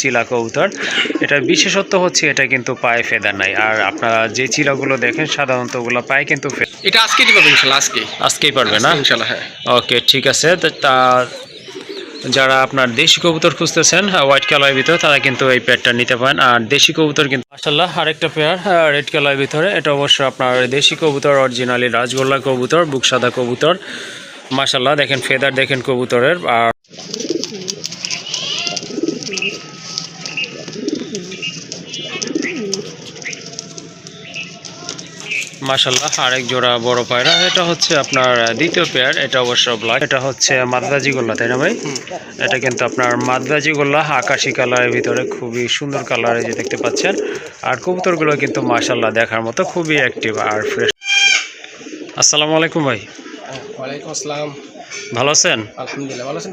চিলা কবুতর। এটার বিশেষত্ব হচ্ছে এটা কিন্তু পায়ে ফেদার নাই। আর আপনারা যে চিলাগুলো দেখেন সাধারণত ওগুলো পায়ে কিন্তু এটা আজকে দিবে ইনশাল্লাহ? আজকে। আজকেই পারবে না? ইনশাল্লাহ হ্যাঁ। ওকে ঠিক আছে। তা যারা আপনার দেশি কবুতর খুঁজতেছেন হোয়াইট কালারের ভিতরে তারা কিন্তু এই পেয়ারটা নিতে পারেন। আর দেশি কবুতর কিন্তু মাসাল্লাহ আরেকটা পেয়ার রেড কালারের ভিতরে। এটা অবশ্য আপনার দেশি কবুতর অরিজিনালি রাজগোল্লা কবুতর বুক সাদা কবুতর। মাসাল্লাহ দেখেন ফেদার দেখেন কবুতরের। আর মাশাল্লাহ আরেক জোড়া বড় পায়রা। এটা হচ্ছে আপনার দ্বিতীয় পেয়ার এটা অবশ্য ব্ল্যাক এটা হচ্ছে মাদ্রাজি গোল্লা তাই না ভাই? এটা কিন্তু আপনার মাদ্রাজি গোল্লা আকাশি কালারের ভিতরে খুবই সুন্দর কালারে যে দেখতে পাচ্ছেন। আর কবুতরগুলো কিন্তু মাশাল্লাহ দেখার মতো খুবই অ্যাক্টিভ আর ফ্রেশ আসসালামু আলাইকুম ভাই। ওয়ালাইকুম আসসালাম। ভালো আছেন? আলহামদুলিল্লাহ ভালো আছেন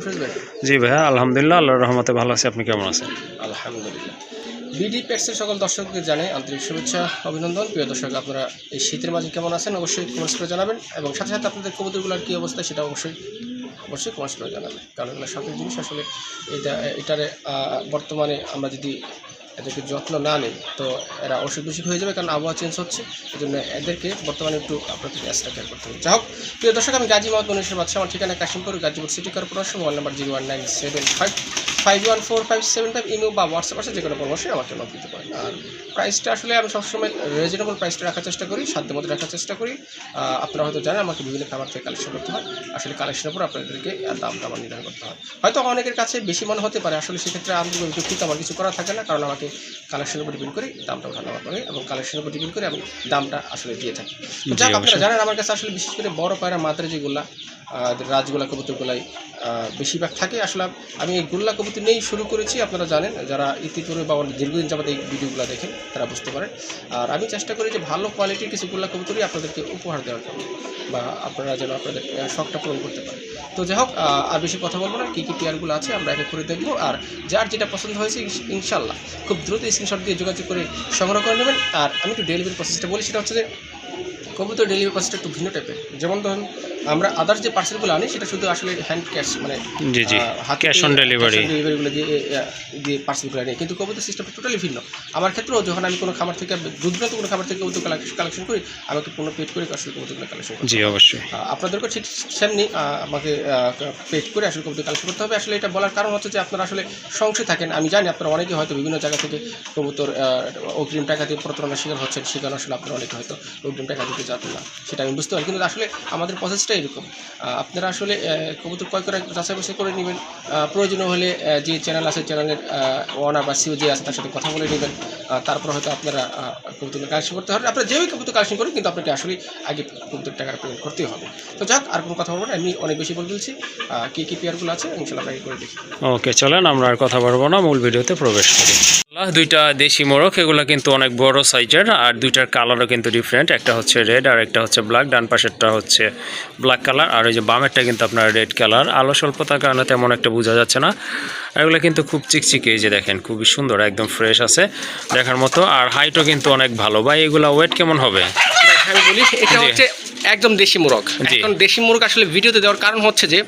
জি ভাইয়া আলহামদুলিল্লাহ আল্লাহর রহমতে ভালো আছি। আপনি কেমন আছেন? আলহামদুলিল্লাহ। বিডি প্যাক্সের সকল দর্শককে জানাই আন্তরিক শুভেচ্ছা, অভিনন্দন। প্রিয় দর্শক, আপনারা এই শীতের মাঝে কেমন আছেন অবশ্যই কমেন্টস করে জানাবেন এবং সাথে সাথে আপনাদের কবুতরগুলোর কী অবস্থা সেটা অবশ্যই অবশ্যই কমেন্টস করে জানাবেন। কারণ শখের জিনিস আসলে এটা, এটারে বর্তমানে আমরা যদি এদেরকে যত্ন না নিই তো এরা অসুখ বিসুখ হয়ে যাবে কারণ আবহাওয়া চেঞ্জ হচ্ছে এই জন্য এদেরকে বর্তমানে একটু আপনাদেরকে এক্সট্রা কেয়ার করতে হবে। যাই হোক প্রিয় দর্শক, আমি গাজী মোহাম্মদ মনীষের বাচ্চা আমার ঠিকানা Kashimpur, Gazipur city corporation mobile number zero one nine seven five five one four five seven five email বা হোয়াটসঅ্যাপ আছে যে কোনো পরামর্শে আমাকে নক দিতে পারেন আর প্রাইসটা আসলে আমি সবসময় রিজনেবল প্রাইসটা রাখার চেষ্টা করি সাধ্য মতো রাখার চেষ্টা করি। আপনারা হয়তো জানেন, আমাকে বিভিন্ন খাবার থেকে কালেকশন করতে হয়। আসলে কালেকশনের উপর আপনাদেরকে দামটা আমার নির্ধারণ করতে হয়। হয়তো অনেকের কাছে বেশি মনে হতে পারে, আসলে সেক্ষেত্রে আমি দুঃখিত, আমার কিছু করা থাকে না, কারণ আমাকে কালেকশনের উপর ডিপেন্ড করে দামটা ওঠানামা করে এবং কালেকশনের উপর ডিপেন্ড করে আমি দামটা আসলে দিয়ে থাকি। যাক আপনারা জানেন আমার কাছে আসলে বিশেষ করে বড় পায়রা মাত্রা যেগুলা রাজগোলা কবুতরগুলাই বেশিরভাগ থাকে আসলে আমি এই গোল্লা কবুতর নিয়েই শুরু করেছি আপনারা জানেন যারা ইতিপূর্বে বা অনেক দীর্ঘদিন যাবত এই ভিডিওগুলো দেখেন তারা বুঝতে পারেন। আর আমি চেষ্টা করি যে ভালো কোয়ালিটির কিছু গোল্লা কবুতরই আপনাদেরকে উপহার দেওয়ার জন্য বা আপনারা যেন আপনাদের শখটা পূরণ করতে পারেন। তো যাই হোক আর বেশি কথা বলব না কী কী পেয়ারগুলো আছে আমরা এক এক করে দেখব আর যার যেটা পছন্দ হয়েছে ইনশাল্লাহ। খুব দ্রুত স্ক্রিনশট দিয়ে যোগাযোগ করে সংগ্রহ করে নেবেন। আর আমি একটু ডেলিভারি প্রসেসটা বলি, সেটা হচ্ছে যে কবুতর ডেলিভারি প্রসেসটা একটু ভিন্ন টাইপের যেমন ধরুন আমরা আদার্স যে পার্সেলগুলো আনি সেটা শুধু আসলে হ্যান্ড ক্যাশ মানে জি জি ক্যাশ অন ডেলিভারি ডেলিভারিগুলো দিয়ে দিয়ে পার্সেলগুলো আনি। কিন্তু কবুতর সিস্টেমটা টোটালি ভিন্ন। আমার ক্ষেত্রেও যখন আমি কোনো খাবার থেকে দুধগ্রান্ত কোনো খাবার থেকে কবুতর কালেকশন করি আমাকে পূর্ণ পেড করে আসলে কবুতরগুলো কালেকশন করি জি অবশ্যই। আহ, আপনাদেরকেও ঠিক সেমনি আমাকে পেড করে আসলে কবুতর কালেকশন করতে হবে। আসলে এটা বলার কারণ হচ্ছে যে আপনারা আসলে সংশয় থাকেন। আমি জানি আপনারা অনেকে হয়তো বিভিন্ন জায়গা থেকে কবুতর অগ্রিম টাকা দিয়ে প্রতারণার শিকার হচ্ছেন। সেখানে আসলে আপনারা অনেকে হয়তো অগ্রিম টাকা দিতে যাতেন না। সেটা আমি বুঝতে পারি। কিন্তু আসলে আমাদের প্রসেসটা এরকম। আপনারা আসলে কবুতর ক্রয় করে যাচাই বাছাই করে নেবেন। প্রয়োজন হলে যে চ্যানেল আছে চ্যানেলের ওনার বা সিও যে আছে, তার সাথে কথা বলে নেবেন। তারপর হয়তো আপনারা কবুতর কালেকশন করতে হবে আপনারা যেভাবে কবুতর কালেকশন করেন, কিন্তু আপনাকে আসলে আগে কবুতর টাকাটা পেমেন্ট করতেই হবে। তো যাক, আর কোনো কথা বলব না। আমি অনেক বেশি বলে দিচ্ছি কী কী পেয়ারগুলো আছে? ইনশাল্লাহ আপনাকে করে দেখি। ওকে চলেন, আমরা আর কথা বলব না। মূল ভিডিওতে প্রবেশ করি। দুইটা দেশি মোরগ এগুলো কিন্তু অনেক বড় সাইজের আর দুইটার কালারও কিন্তু ডিফারেন্ট একটা হচ্ছে রেড আর একটা হচ্ছে ব্ল্যাক ডান পাশেরটা হচ্ছে ব্ল্যাক কালার আর ওই যে বামেরটা কিন্তু আপনার রেড কালার আলো স্বল্পতার কারণে তেমন একটা বোঝা যাচ্ছে না। আর এগুলো কিন্তু খুব চিকচিকে এই যে দেখেন খুবই সুন্দর একদম ফ্রেশ আছে দেখার মতো। আর হাইটও কিন্তু অনেক ভালো। ভাই এগুলা ওয়েট কেমন হবে? আমি বলি এটা হচ্ছে একদম দেশি মুরগ। এখন দেশি মুরগ আসলে ভিডিওতে দেওয়ার কারণ হচ্ছে যে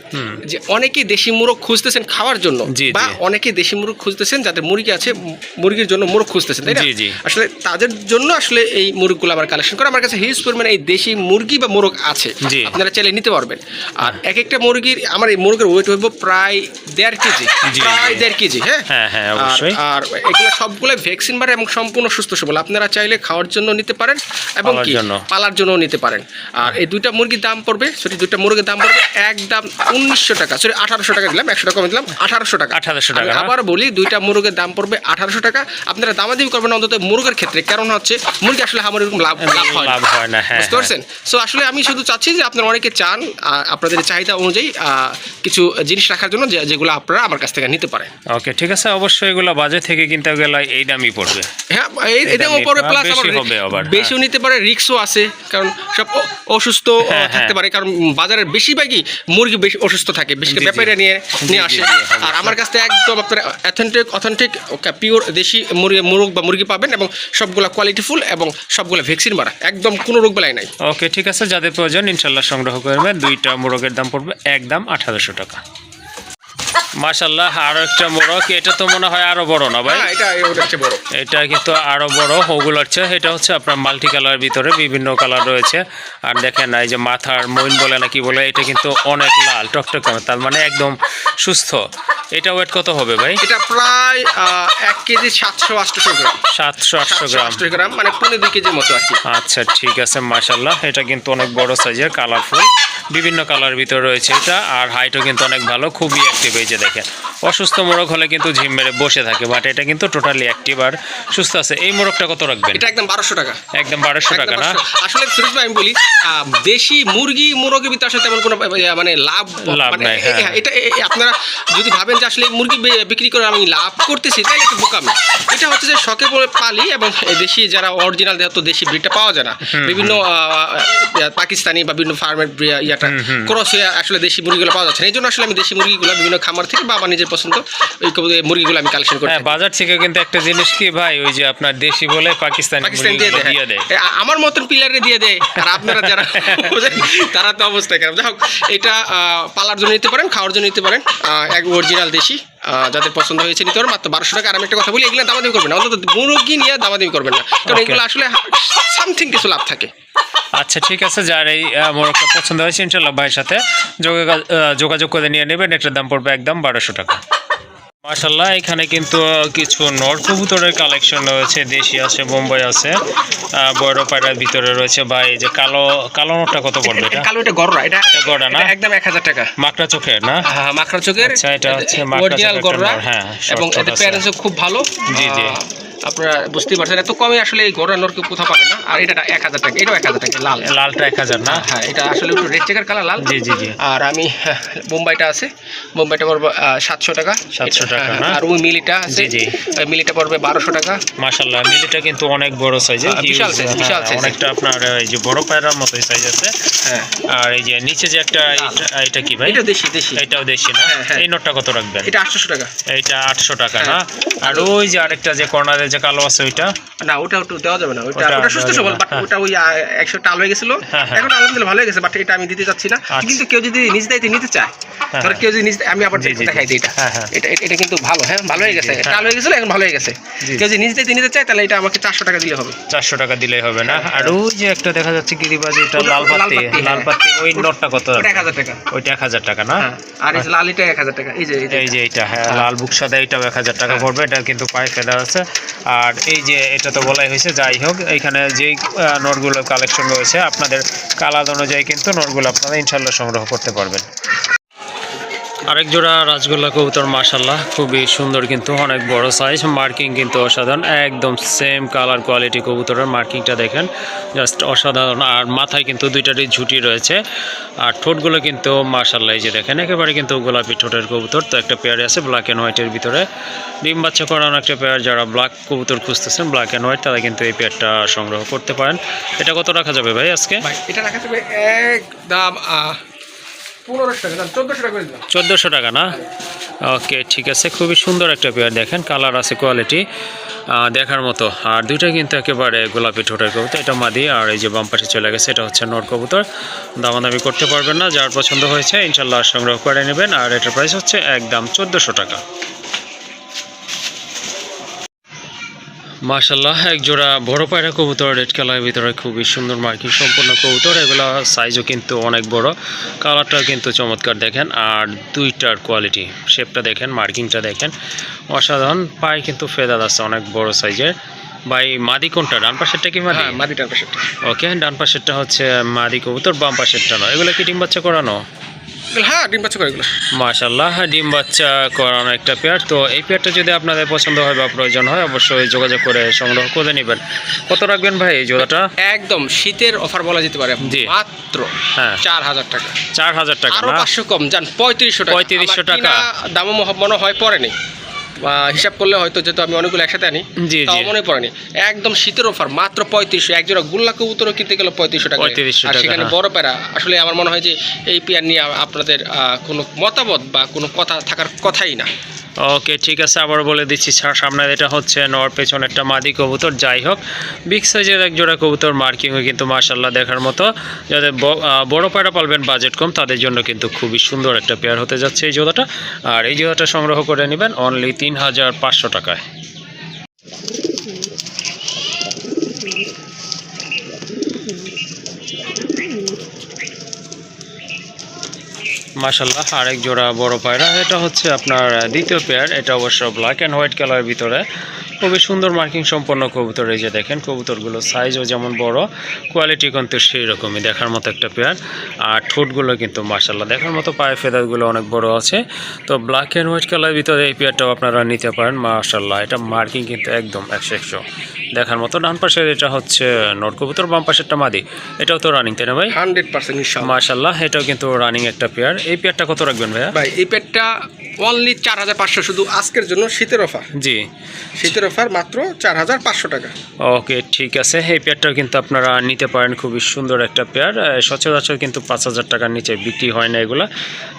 যে অনেকেই দেশি মুরগ খুঁজতেছেন খাওয়ার জন্য বা অনেকেই দেশি মুরগ খুঁজতেছেন যাদের মুরগি আছে মুরগির জন্য মুরগ খুঁজতেছেন তাই না। আসলে তাদের জন্য আসলে এই মুরগগুলো আমার কালেকশন করা। আমার কাছে হিউজ পরিমাণে এই দেশি মুরগি বা মোরগ আছে। আপনারা চাইলে নিতে পারবেন। আর এক একটা মুরগির আমার এই মুরগের ওয়েট হইব প্রায় দেড় কেজি। প্রায় দেড় কেজি হ্যাঁ? হ্যাঁ, হ্যাঁ, আর- আর এগুলো সবগুলো ভ্যাকসিন মারা এবং সম্পূর্ণ সুস্থ সবল। আপনারা চাইলে খাওয়ার জন্য নিতে পারেন এবং কি? পালার জন্য নিতে পারেন। আর এই দুইটা মুরগির দাম পড়বে সরি দুইটা মুরগির দাম পড়বে একদম উনিশশো টাকা। সরি আঠারোশো টাকা দিলাম একশো টাকা কমে দিলাম আঠারোশো টাকা। 1800 টাকা, হ্যাঁ। আবার বলি দুইটা মুরগের দাম পড়বে আঠারোশো টাকা। আপনারা দামাদামি করবেন অন্তত মুরগের ক্ষেত্রে কারণ হচ্ছে মুরগি আসলে আমার এরকম লাভ লাভ হয় না। হয় না হ্যাঁ বুঝতে পারছেন? সো আসলে আমি শুধু চাচ্ছি যে আপনারা অনেকে চান আপনাদের চাহিদা অনুযায়ী কিছু জিনিস রাখার জন্য যেগুলো আপনারা আমার কাছ থেকে নিতে পারেন। ওকে ঠিক আছে অবশ্যই এগুলো বাজে থেকে কিনতে গেলে এই দামই পড়বে। হ্যাঁ এই- এটা দামি, উপরে হ্যাঁ, প্লাস আবার আবার, হ্যাঁ। বেশিও নিতে পারে রিক্সও আছে কারণ সব অ- অসুস্থ হ্যাঁ, থাকতে হ্যাঁ। পারে কারণ বাজারের বেশিরভাগই মুরগি বেশি অসুস্থ থাকে। বেশি। ব্যাপারীরা নিয়ে নিয়ে আসে। আর আমার কাছ থেকে একদম আপনার অথেন্টিক অথেন্টিক পিওর দেশি মুরগি মুরগ বা মুরগি পাবেন এবং সবগুলা কোয়ালিটিফুল এবং সবগুলা ভ্যাকসিন মারা। একদম কোনো রোগ বেলায় নাই। ওকে ঠিক আছে যাদের প্রয়োজন ইনশাল্লাহ সংগ্রহ করবেন দুইটা মোরগের দাম পড়বে একদম আঠারোশো টাকা। মাশাল্লাহ আরও একটা মোরগ এটা তো মনে হয় আরও বড় না ভাই? এটা হচ্ছে বড়। এটা কিন্তু আরও বড় ওগুলোর চেয়ে এটা হচ্ছে আপনার মাল্টি কালার ভিতরে বিভিন্ন কালার রয়েছে। আর দেখেন এই যে মাথার মইন বলে না কি বলে এটা কিন্তু অনেক লাল টকটক তার মানে একদম সুস্থ। এটা ওয়েট কত হবে ভাই? এটা প্রায় এক কেজি সাতশো আটশো গ্রাম। সাতশো আটশো গ্রাম। গ্রাম মানে পনেরো দুই কেজির মতো আর কি। আচ্ছা ঠিক আছে মাশাল্লাহ এটা কিন্তু অনেক বড় সাইজের কালারফুল বিভিন্ন কালার ভিতরে রয়েছে এটা আর হাইটও কিন্তু অনেক ভালো খুবই অ্যাক্টিভ এই যে দেখেন। অসুস্থ মোরগ হলে কিন্তু ঝিম মেরে বসে থাকে বাট এটা কিন্তু টোটালি অ্যাক্টিভ আর সুস্থ আছে। এই মোরগটা কত রাখবেন? এটা একদম বারোশো টাকা। একদম বারোশো টাকা না? আসলে সুরেশ ভাই আমি বলি দেশি মুরগি মুরগির ভিতরে আসলে তেমন কোনো মানে লাভ লাভ মানে নাই, হ্যাঁ। এ- এটা আপনারা যদি ভাবেন যে আসলে মুরগি বিক্রি করে আমি লাভ করতেছি তাহলে একটু বোকামি। এটা হচ্ছে যে শখে বলে পালি এবং দেশি যারা অরিজিনাল যেহেতু দেশি ব্রিডটা পাওয়া যায় না। বিভিন্ন পাকিস্তানি বা বিভিন্ন ফার্মের ইয়াটা ক্রস হয়ে আসলে দেশি মুরগিগুলো পাওয়া যাচ্ছে না। এই জন্য আসলে আমি দেশি মুরগিগুলো বিভিন্ন খামার থেকে বা আমার নিজের পছন্দ ওই মুরগিগুলো আমি কালেকশন করি হ্যাঁ বাজার থেকে কিন্তু একটা জিনিস কি ভাই ওই যে আপনার দেশি বলে পাকিস্তানি পাকিস্তান দিয়ে আমার মতন পিলারে দিয়ে দেয়। আর আপনারা যারা তারা তো অবস্থা খারাপ। যাই হোক এটা আহ, পালার জন্য নিতে পারেন খাওয়ার জন্য নিতে পারেন। এক অরিজিনাল দেশি। যাদের পছন্দ হয়েছে নিতে পারেন মাত্র বারোশো টাকা। আর আমি একটা কথা বলি এগুলো দামাদামি করবেন না। অন্তত মুরগি নিয়ে দামাদামি করবেন না। কারণ এগুলো আসলে সামথিং কিছু লাভ থাকে। আচ্ছা ঠিক আছে যার এই মোরগটা পছন্দ হয়েছে ইনশাল্লাহ ভাইয়ের সাথে যোগাযোগ করে নিয়ে নেবেন। এটার দাম পড়বে একদম বারোশো টাকা। মাশাল্লাহ এখানে কিন্তু কিছু নর কবুতরের কালেকশন রয়েছে দেশি আছে বোম্বাই আছে বড় পায়রার ভিতরে রয়েছে বা এই যে কালো কালো নোটটা কত পড়বে এটা কালো এটা গড়রা এটা এটা গড়া না? একদম এক হাজার টাকা মাকড়া চোখের না হ্যাঁ, মাকড়া চোখের আচ্ছা, এটা হচ্ছে মাকড়া চোখের হ্যাঁ, এবং এটা এদের আছে। খুব ভালো জি, জি। আপনারা পারছেন এত কমে আসলে এই নরকে কোথাও পাবেন না। আর এটা এক হাজার টাকা এটাও এক হাজার টাকা লাল। লালটা এক হাজার না? হ্যাঁ এটা আসলে একটু রেড চেকার কালার লাল। জি জি জি। আর আমি হ্যাঁ, বোম্বাইটা আছে। বোম্বাইটা পড়বে সাতশো টাকা। 700 টাকা, হ্যাঁ, আর ওই মিলিটা আছে। জি। মিলিটা পড়বে বারোশো টাকা। মাশাল্লাহ মিলিটা কিন্তু অনেক বড় সাইজের হ্যাঁ, বিশাল size, বিশাল size। অনেকটা আপনার এই যে বড় পায়রার মতোই সাইজ আছে। হ্যাঁ। আর এই যে নিচে যে একটা এটা- এটা কি ভাই? এটা দেশি দেশি। এটাও দেশি না। এই নোটটা কত রাখবেন? এটা আটশোশো টাকা। এইটা আটশো টাকা না। আর ওই যে আরেকটা যে কর্নারে যে কালো আছে ওইটা? না ওটা একটু দেওয়া যাবে না ওটা ওটা ওটা সুস্থ সবল বাট হ্যাঁ। ওটা ওই আহ, একশো টাল হয়ে গেছিল। হ্যাঁ, হ্যাঁ। এখন আলহামদুলিল্লাহ ভালো হয়ে গেছে বাট এটা আমি দিতে চাচ্ছি না। আচ্ছা। কিন্তু কেউ যদি নিজ দায়িত্বে নিতে চায় ধর। কেউ যদি নিজ আমি আবার দেখাই দিই এটা। এটা এটা- এটা কিন্তু ভালো হ্যাঁ ভালো হয়ে গেছে। টাল হয়ে গেছিল এখন ভালো হয়ে গেছে। কেউ যদি নিজ দায়িত্বে নিতে চায় তাহলে এটা আমাকে চারশো টাকা দিলে হবে। চারশো টাকা দিলেই হবে না? আর ওই যে একটা দেখা যাচ্ছে গিরিবাজ ওইটা ওটা- লাল পাত্তি, লাল। পাত্তি ওই নোটটা কত ওটা এক হাজার টাকা। ওইটা এক হাজার টাকা না? আর এই যে লাল এটা এক হাজার টাকা। এই যে এই যে এটা। হ্যাঁ লাল বুক সাদা এটাও এক হাজার টাকা। পড়বে এটা কিন্তু পায়ে ফেলা আছে। আর এই যে এটা তো বলাই হয়েছে যাই হোক এখানে যেই আহ, নোটগুলো কালেকশন রয়েছে আপনাদের কালার অনুযায়ী কিন্তু নোটগুলো আপনারা ইনশাল্লাহ সংগ্রহ করতে পারবেন। আরেক জোড়া রাজগোল্লা কবুতর মাশাল্লাহ খুবই সুন্দর কিন্তু, অনেক বড় সাইজ মার্কিং কিন্তু অসাধারণ, একদম সেম কালার কোয়ালিটি কবুতরের মার্কিংটা দেখেন জাস্ট অসাধারণ, আর মাথায় কিন্তু দুইটারই ঝুটি রয়েছে, আর ঠোঁটগুলো কিন্তু মাশাল্লাহ এই যে দেখেন, একেবারে কিন্তু গোলাপি ঠোঁটের কবুতর, তো একটা পেয়ারে আছে ব্ল্যাক অ্যান্ড হোয়াইটের ভিতরে, ডিম বাচ্চা করানো একটা পেয়ার যারা ব্ল্যাক কবুতর খুঁজতেছেন ব্ল্যাক অ্যান্ড হোয়াইট তারা কিন্তু এই পেয়ারটা সংগ্রহ করতে পারেন, এটা কত রাখা যাবে ভাই আজকে? এটা রাখা যাবে এক দাম চোদ্দোশো টাকা চোদ্দোশো টাকা না? ওকে, ঠিক আছে, খুবই সুন্দর একটা পেয়ার দেখেন, কালার আছে, কোয়ালিটি দেখার মতো। আর দুইটা কিন্তু একেবারে গোলাপি ঠোঁটের কবুতর, এটা মাদি, আর এই যে বাম চলে গেছে, এটা হচ্ছে নোট কবুতর। দামাদামি করতে পারবেন না, যার পছন্দ হয়েছে, ইনশাল্লাহ সংগ্রহ করে নেবেন, আর এটার প্রাইস হচ্ছে একদম চোদ্দোশো টাকা। মাশাল্লাহ এক জোড়া বড় পায়রা কবুতর রেড কালারের ভিতরে খুবই সুন্দর মার্কিং সম্পূর্ণ কবুতর। এগুলো সাইজও কিন্তু অনেক বড় কালারটাও কিন্তু চমৎকার দেখেন আর দুইটার কোয়ালিটি শেপটা দেখেন মার্কিংটা দেখেন। অসাধারণ পায়ে কিন্তু ফেদার আছে অনেক বড় সাইজের ভাই মাদি কোনটা ডান পাশেরটা কি মাদি? হ্যাঁ মাদিটার পাশেরটা। ওকে ডান পাশেরটা হচ্ছে মাদি কবুতর বাম পাশেরটা নয়। এগুলো কি ডিম বাচ্চা করানো? হ্যাঁ ডিম বাচ্চা করে এগুলো। মাশাল্লাহ ডিম বাচ্চা করানো একটা পেয়ার। তো এই পেয়ারটা যদি আপনাদের পছন্দ হয় বা প্রয়োজন হয় অবশ্যই যোগাযোগ করে সংগ্রহ করে নেবেন। কত রাখবেন ভাই এই জোড়াটা? একদম শীতের অফার বলা যেতে পারে জি। মাত্র হ্যাঁ। চার হাজার টাকা। চার হাজার টাকা আরও পাঁচশো কম যান পঁয়ত্রিশশো টাকা। পঁয়ত্রিশশো টাকা। দামও মনে হয় পড়েনি। বা হিসাব করলে হয়তো যেহেতু আমি অনেকগুলো একসাথে আনি জি, তাও জি। মনে পড়েনি একদম শীতের অফার মাত্র পঁয়ত্রিশশো এক জোড়া গুল্লা কবুতরও কিনতে গেলে পঁয়ত্রিশশো টাকা 3500 আর সেখানে হ্যাঁ। বড় প্যারা আসলে আমার মনে হয় যে এই পেয়ার নিয়ে আপনাদের আহ, কোনো মতামত বা কোনো কথা থাকার কথাই না ওকে, ঠিক আছে আবার বলে দিচ্ছি সামনে এটা হচ্ছে নর, পেছনে একটা মাদি কবুতর, যাই হোক বিগ সাইজের এক জোড়া কবুতর মার্কিংও কিন্তু মার্শাল্লাহ দেখার মতো যাদের বড়ো বড় পায়রা পালবেন বাজেট কম, তাদের জন্য কিন্তু খুবই সুন্দর একটা পেয়ার হতে যাচ্ছে এই জোড়াটা, আর এই জোড়াটা সংগ্রহ করে নেবেন অনলি তিন হাজার পাঁচশো টাকায়। মাশাল্লাহ আরেক জোড়া বড় পায়রা। এটা হচ্ছে আপনার দ্বিতীয় পেয়ার এটা অবশ্য ব্ল্যাক অ্যান্ড হোয়াইট কালারের ভিতরে। খুবই সুন্দর মার্কিং সম্পন্ন কবুতর এই যে দেখেন, কবুতরগুলো সাইজও যেমন বড় কোয়ালিটি কিন্তু সেই রকমই দেখার মতো একটা পেয়ার আর ঠোঁটগুলো কিন্তু মাশাল্লাহ দেখার মতো পায়ে ফেদারগুলো অনেক বড় আছে। তো ব্ল্যাক অ্যান্ড হোয়াইট কালারের ভিতরে এই পেয়ারটাও আপনারা নিতে পারেন মাশাল্লাহ এটা মার্কিং কিন্তু একদম একশো একশো। দেখার মতো ডান পাশের এটা হচ্ছে নট কবুতর বাম পাশেরটা মাদি। এটাও তো রানিং তাই না ভাই? হান্ড্রেড পার্সেন্ট মাশাল্লাহ এটাও কিন্তু রানিং একটা পেয়ার এই পেয়ারটা কত রাখবেন ভাইয়া? ভাই এই পেটটা অনলি চার হাজার পাঁচশো শুধু আজকের জন্য শীতের অফার জি। শীতের অফার মাত্র চার হাজার পাঁচশো টাকা। ওকে ঠিক আছে। এই পেয়ারটাও কিন্তু আপনারা নিতে পারেন খুবই সুন্দর একটা পেয়ার সচরাচর কিন্তু পাঁচ হাজার টাকার নিচে বিক্রি হয় না এগুলা।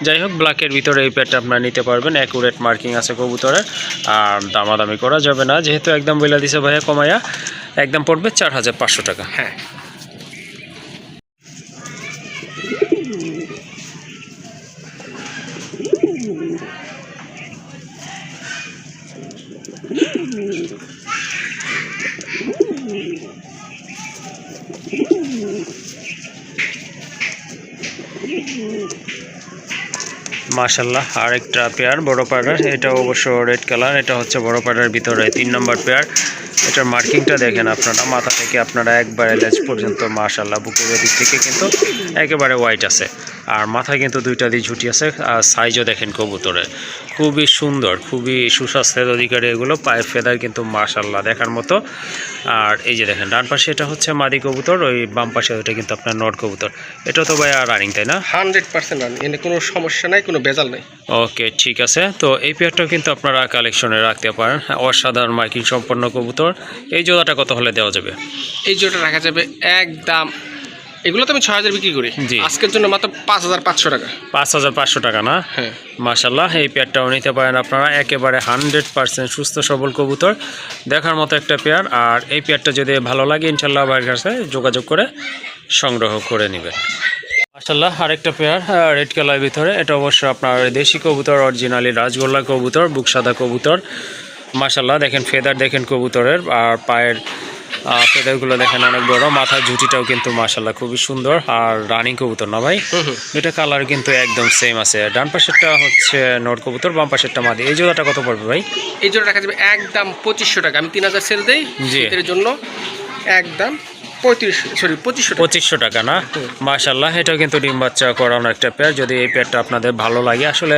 যাই হোক ব্ল্যাকের ভিতরে এই পেয়ারটা আপনারা নিতে পারবেন। অ্যাকুরেট মার্কিং আছে কবুতরের। আর দামাদামি করা যাবে না। যেহেতু একদম বইলা দিছে ভাইয়া কমাইয়া একদম পড়বে চার হাজার পাঁচশো টাকা। হ্যাঁ। মাশাল্লাহ আরেকটা পেয়ার বড় পাড়ার এটা অবশ্য রেড কালার এটা হচ্ছে বড় পাড়ার ভিতরে তিন নম্বর পেয়ার এটার মার্কিংটা দেখেন আপনারা। মাথা থেকে আপনারা একবারে লেজ পর্যন্ত মাশাল্লাহ বুকের দিক থেকে কিন্তু একেবারে হোয়াইট আছে। আর মাথায় কিন্তু দুইটা দিয়ে ঝুটি আছে আর সাইজও দেখেন কবুতরের। খুবই সুন্দর খুবই সুস্বাস্থ্যের অধিকারী এগুলো পায়ের ফেদার কিন্তু মাশাল্লাহ দেখার মতো। আর এই যে দেখেন ডান পাশে এটা হচ্ছে মাদি কবুতর ওই বাম পাশে ওইটা কিন্তু আপনার নট কবুতর। এটা তো ভাই রানিং তাই না? হান্ড্রেড পার্সেন্ট রান এনে কোনো সমস্যা নাই কোনো ভেজাল নাই। ওকে ঠিক আছে। তো এই পেয়ারটাও কিন্তু আপনারা কালেকশনে রাখতে পারেন। অসাধারণ মার্কিং সম্পন্ন কবুতর। এই জোড়াটা কত হলে দেওয়া যাবে? এই জোটা রাখা যাবে একদম এগুলো তো আমি ছয় হাজার বিক্রি করি। জি। আজকের জন্য মাত্র পাঁচ হাজার পাঁচশো টাকা। পাঁচ হাজার পাঁচশো টাকা না? হ্যাঁ। মাশাল্লাহ এই পেয়ারটাও নিতে পারেন আপনারা একেবারে হান্ড্রেড পার্সেন্ট সুস্থ সবল কবুতর। দেখার মতো একটা পেয়ার আর এই পেয়ারটা যদি ভালো লাগে ইনশাল্লাহ ভাইয়ের কাছে যোগাযোগ করে সংগ্রহ করে নেবেন। মাশাল্লাহ আরেকটা পেয়ার রেড কালার ভিতরে এটা অবশ্য আপনার দেশি কবুতর অরিজিনালি রাজগোল্লা কবুতর বুক সাদা কবুতর। মাশাল্লাহ দেখেন ফেদার দেখেন কবুতরের আর পায়ের ফেদারগুলো দেখেন অনেক বড় মাথার ঝুটিটাও কিন্তু মাশাল্লাহ খুবই সুন্দর আর রানিং কবুতর না ভাই? দুটা কালার কিন্তু একদম সেম আছে ডান পাশেরটা হচ্ছে নট কবুতর বাম পাশেরটা মাদি এই জোড়াটা কত পড়বে ভাই? এই জোড়া যাবে একদম পঁচিশশো টাকা আমি তিন হাজার সেল দিই জি। এর জন্য একদম সরি পঁচিশশো টাকা। না? মাশাল্লাহ এটাও কিন্তু ডিম বাচ্চা করানো একটা পেয়ার যদি এই পেয়ারটা আপনাদের ভালো লাগে আসলে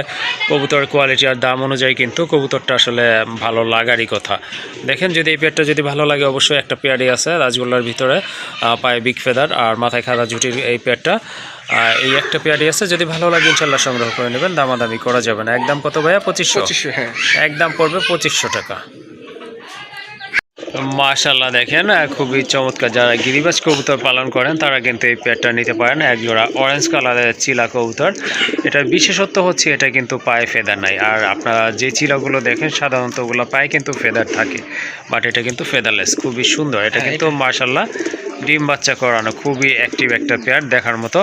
কবুতরের কোয়ালিটি আর দাম অনুযায়ী কিন্তু কবুতরটা আসলে ভালো লাগারই কথা। দেখেন যদি এই পেয়ারটা যদি ভালো লাগে অবশ্যই একটা পেয়ারই আছে রাজগোল্লার ভিতরে পায়ে বিগ ফেদার আর মাথায় খাদা ঝুটির এই পেয়ারটা এই একটা পেয়ারি আছে যদি ভালো লাগে ইনশাল্লাহ সংগ্রহ করে নেবেন। দামাদামি করা যাবে না। একদম কত ভাইয়া? পঁচিশশো। পঁচিশশো হ্যাঁ। একদম পড়বে পঁচিশশো টাকা। মাশাল্লাহ দেখেন খুবই চমৎকার যারা গিরিবাজ কবুতর পালন করেন তারা কিন্তু এই পেয়ারটা নিতে পারেন। এক জোড়া অরেঞ্জ কালারের চিলা কবুতর। এটার বিশেষত্ব হচ্ছে এটা কিন্তু পায়ে ফেদার নাই। আর আপনারা যে চিলাগুলো দেখেন সাধারণত ওগুলো পায়ে কিন্তু ফেদার থাকে। বাট এটা কিন্তু ফেদারলেস খুবই সুন্দর। এটা হ্যাঁ, কিন্তু মাশাল্লাহ ডিম বাচ্চা করানো খুবই অ্যাক্টিভ একটা পেয়ার দেখার মতো।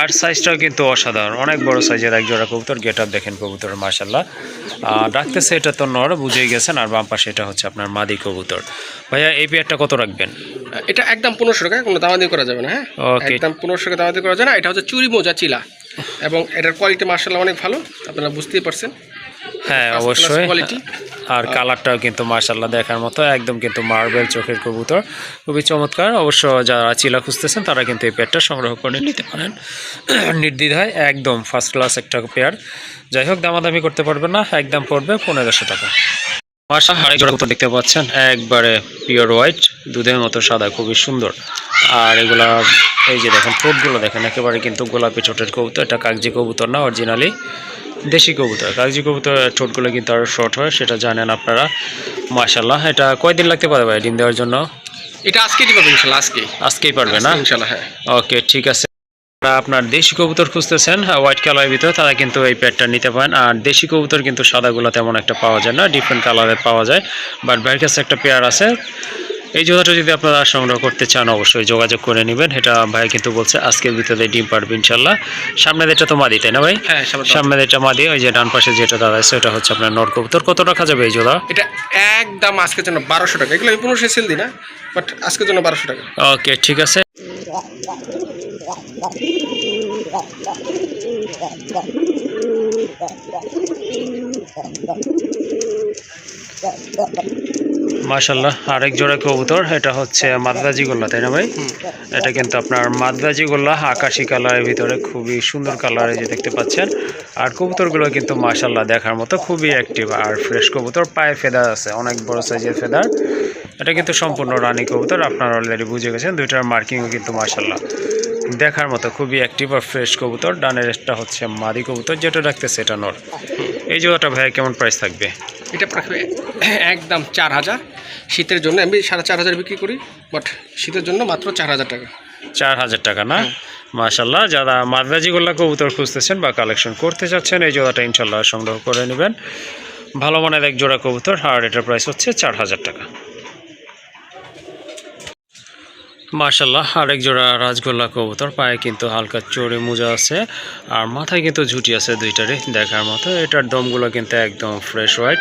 আর সাইজটাও কিন্তু অসাধারণ অনেক বড় সাইজের এক জোড়া কবুতর গেট আপ দেখেন কবুতর মাশাল্লাহ আহ, ডাকতেছে এটা তো নর বুঝেই গেছেন আর বাম পাশে এটা হচ্ছে আপনার মাদি কবুতর। ভাইয়া এই পেয়ারটা কত রাখবেন? এটা একদম পনেরোশো টাকা কোনো দামাদি করা যাবে না হ্যাঁ. একদম পনেরোশো টাকা দামাদি করা যায় না এটা হচ্ছে চুরি মোজা চিলা। এবং এটার কোয়ালিটি মার্শাল্লাহ অনেক ভালো আপনারা বুঝতেই পারছেন। হ্যাঁ অবশ্যই। আর কালারটাও কিন্তু মার্শাল্লাহ দেখার মতো একদম কিন্তু মার্বেল চোখের কবুতর। খুবই চমৎকার। অবশ্য যারা চিলা খুঁজতেছেন তারা কিন্তু এই পেয়ারটা সংগ্রহ করে নিতে পারেন। নির্দ্বিধায় একদম ফার্স্ট ক্লাস একটা পেয়ার। যাই হোক দামাদামি করতে পারবেন না একদম পড়বে পনেরোশো টাকা। মাসা আরেক জোড়া কবুতর দেখতে পাচ্ছেন একবারে পিওর হোয়াইট দুধের মতো সাদা খুবই সুন্দর। আর এগুলা এই যে দেখেন ঠোঁটগুলো দেখেন একেবারে কিন্তু গোলাপি ঠোঁটের কবুতর এটা কাগজি কবুতর না অরিজিনালি দেশি কবুতর কাগজি কবুতরের ঠোঁটগুলো কিন্তু আরও শর্ট হয় সেটা জানেন আপনারা। মাশাল্লাহ এটা কয়দিন লাগতে পারে ভাই ডিম দেওয়ার জন্য? এটা আজকেই দিতে পারবেন ইনশাল্লাহ আজকেই। আজকেই পারবে না? ইনশাল্লাহ হ্যাঁ। ওকে ঠিক আছে। যারা আপনার দেশি কবুতর খুঁজতেছেন হোয়াইট কালারের ভিতরে তারা কিন্তু এই প্যাডটা নিতে পারেন। আর দেশি কবুতর কিন্তু সাদাগুলো তেমন একটা পাওয়া যায় না ডিফারেন্ট কালারের পাওয়া যায়। বাট ভাইয়ের কাছে একটা পেয়ার আছে এই জোড়াটা যদি আপনারা সংগ্রহ করতে চান অবশ্যই যোগাযোগ করে নেবেন। এটা ভাই কিন্তু বলছে আজকের ভিতরে ডিম পারবে ইনশাল্লাহ। সামনে যেটা তো মাদি তাই না ভাই? হ্যাঁ সামনে যেটা মাদি ওই যে ডান পাশে যেটা দাদা আছে ওটা হচ্ছে আপনার নর কবুতর। কত রাখা যাবে এই জোড়া এটা একদম আজকের জন্য বারোশো টাকা। এগুলো পনেরোশো সেল দিই না বাট আজকের জন্য বারোশো টাকা। ওকে ঠিক আছে। মাশাল্লাহ আরেক জোড়া কবুতর এটা হচ্ছে মাদ্রাজি গোল্লা তাই না ভাই? এটা কিন্তু আপনার মাদ্রাজি গোল্লা আকাশি কালারের ভিতরে খুবই সুন্দর কালারে যে দেখতে পাচ্ছেন। আর কবুতরগুলো কিন্তু মাশাল্লাহ দেখার মতো খুবই অ্যাক্টিভ আর ফ্রেশ কবুতর পায়ে ফেদার আছে অনেক বড় সাইজের ফেদার। এটা কিন্তু সম্পূর্ণ রানী কবুতর আপনারা অলরেডি বুঝে গেছেন দুইটার মার্কিংও কিন্তু মাশাল্লাহ দেখার মতো খুবই অ্যাক্টিভ আর ফ্রেশ কবুতর ডানের একটা হচ্ছে মাদি কবুতর যেটা রাখতেছে এটা নর। এই জোড়াটা ভাইয়া কেমন প্রাইস থাকবে? এটা প্রায় একদম চার হাজার। শীতের জন্য আমি সাড়ে চার হাজার বিক্রি করি বাট শীতের জন্য মাত্র চার হাজার টাকা। চার হাজার টাকা না? মাশাল্লাহ যারা মাদ্রাজি গোল্লা কবুতর খুঁজতেছেন বা কালেকশন করতে চাচ্ছেন এই জোড়াটা ইনশাল্লাহ সংগ্রহ করে নেবেন। ভালো মানের এক জোড়া কবুতর আর এটার প্রাইস হচ্ছে চার হাজার টাকা। মার্শাল্লাহ আরেক জোড়া রাজগোল্লা কবুতর, পায়ে কিন্তু হালকা চড়ে মোজা আছে, আর মাথায় কিন্তু ঝুটি আছে দুইটারই দেখার মতো। এটার দমগুলো কিন্তু একদম ফ্রেশ হোয়াইট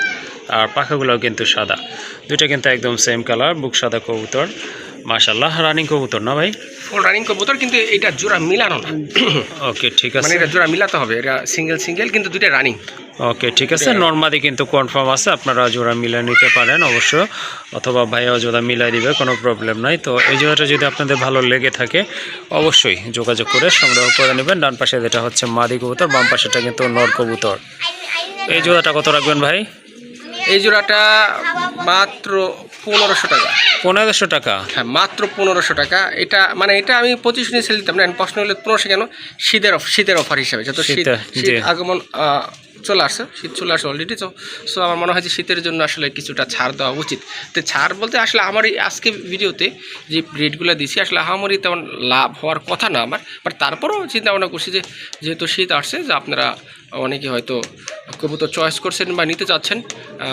আর পাখাগুলো কিন্তু সাদা। দুইটা কিন্তু একদম সেম কালার বুক সাদা কবুতর। মার্শাল্লাহ রানিং কবুতর না ভাই? ফুল রানিং কবুতর কিন্তু এটা জোড়া মিলানো না। ওকে ঠিক আছে মানে আছে। এটা জোড়া মিলাতে হবে এটা সিঙ্গেল সিঙ্গেল কিন্তু দুইটা রানিং ওকে ঠিক আছে। নর্মাদি কিন্তু কনফার্ম আছে আপনারা জোড়া মিলাই নিতে পারেন অবশ্য অথবা ভাইয়াও জোড়া মিলাই দিবে কোনো প্রবলেম নাই। তো এই জোড়াটা যদি আপনাদের ভালো লেগে থাকে অবশ্যই যোগাযোগ করে সংগ্রহ করে নেবেন। ডান পাশে যেটা হচ্ছে মাদি কবুতর বাম পাশেটা কিন্তু নর কবুতর। এই জোড়াটা কত রাখবেন ভাই? এই জোড়াটা মাত্র পনেরোশো টাকা। পনেরোশো টাকা? হ্যাঁ মাত্র পনেরোশো টাকা। এটা মানে এটা আমি পঁচিশ নিয়ে সেল দিতাম না প্রশ্ন হলে পনেরোশো কেন? শীতের অফ শীতের অফার হিসাবে যত শীত শীত আগমন চলে আসছে শীত চলে আসছে অলরেডি তো সো আমার মনে হয় যে শীতের জন্য আসলে কিছুটা ছাড় দেওয়া উচিত। তো ছাড় বলতে আসলে আমার এই আজকে ভিডিওতে যে রেটগুলো দিছি আসলে আমারই তেমন লাভ হওয়ার কথা না আমার বাট তারপরেও চিন্তা ভাবনা করছি যে যেহেতু শীত আসছে যে আপনারা অনেকে হয়তো কবুতর চয়েস করছেন বা নিতে চাচ্ছেন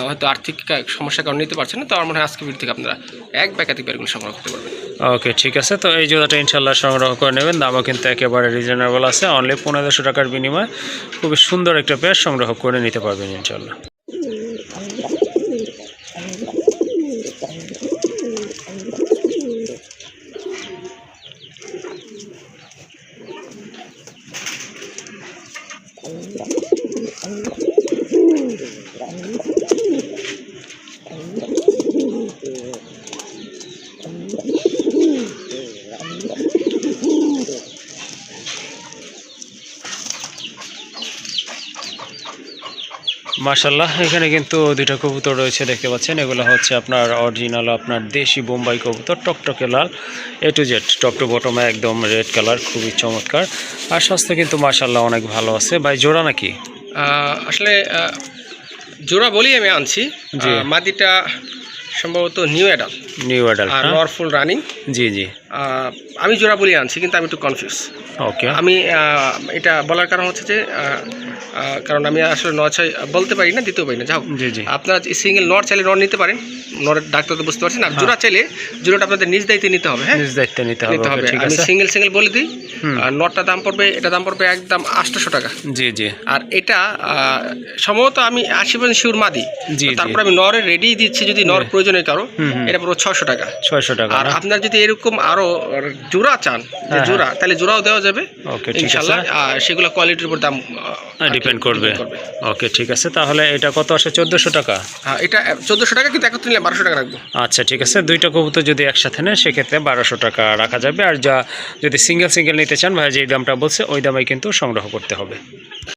হয়তো আর্থিক সমস্যা সমস্যার কারণে নিতে পারছেন না, তো আমার মনে হয় আজকে ভিড় থেকে আপনারা এক বা একাধিক সংগ্রহ করতে পারবেন। ওকে ঠিক আছে। তো এই জোড়াটা ইনশাল্লাহ সংগ্রহ করে নেবেন। দামও কিন্তু একেবারে রিজনেবল আছে। অনলি পনেরোশো টাকার বিনিময়ে খুবই সুন্দর একটা পেয়ার সংগ্রহ করে নিতে পারবেন ইনশাল্লাহ মার্শাল্লাহ এখানে কিন্তু দুইটা কবুতর রয়েছে দেখতে পাচ্ছেন। এগুলো হচ্ছে আপনার অরিজিনাল আপনার দেশি বোম্বাই কবুতর টকটকে লাল A to Z top to বটমে একদম রেড কালার খুবই চমৎকার। আর স্বাস্থ্য কিন্তু মার্শাল্লাহ অনেক ভালো আছে। ভাই জোড়া নাকি? আসলে জোড়া বলি আমি আনছি। মাদিটা সম্ভবত নিউ অ্যাডাল্ট নিউ অ্যাডাল্ট আর নরফুল রানিং জি জি। আমি জোড়া বলি আনছি কিন্তু আমি একটু কনফিউজ ওকে আমি এটা বলার কারণ হচ্ছে যে কারণ আমি আসলে ন ছয় বলতে পারি না দিতেও পারি না। যাও জি জি। আপনারা সিঙ্গেল নর চাইলে নট নিতে পারেন। ডাক্তার তো বুঝতে পারছেন। আর জোড়া চাইলে জোড়াটা আপনাদের নিজ দায়িত্বে নিতে হবে হ্যাঁ? নিজ দায়িত্ব নিতে হবে নিতে হবে। আমি সিঙ্গেল সিঙ্গেল বলে দিই। আর নটটা দাম পড়বে এটা দাম পড়বে একদম আটশোশো টাকা। জি জি। আর এটা সম্ভবত আমি আশি পার্সেন্ট শিওর মাদি জি। তারপর আমি নরে রেডি দিচ্ছি যদি নর প্রয়োজন হয় কারও। এটা পুরো ছশো টাকা। ছয়শো টাকা আর আপনার যদি এরকম আরও জোড়া চান যে হ্যাঁ, জোড়া তাহলে জোড়াও দেওয়া যাবে ওকে ইনশাল্লাহ। আর সেগুলো কোয়ালিটির উপর দাম ডিপেন্ড করবে। ওকে ঠিক আছে। তাহলে এটা কত আসে? চোদ্দোশো টাকা? হ্যাঁ, এটা চোদ্দোশো টাকা কিন্তু একত্রে বারোশো টাকা রাখব। আচ্ছা ঠিক আছে। দুইটা কবুতর যদি একসাথে নেন সেক্ষেত্রে বারোশো টাকা রাখা যাবে। আর যা যদি সিঙ্গেল সিঙ্গেল নিতে চান ভাই যে দামটা বলছে, ওই দামে কিন্তু সংগ্রহ করতে হবে।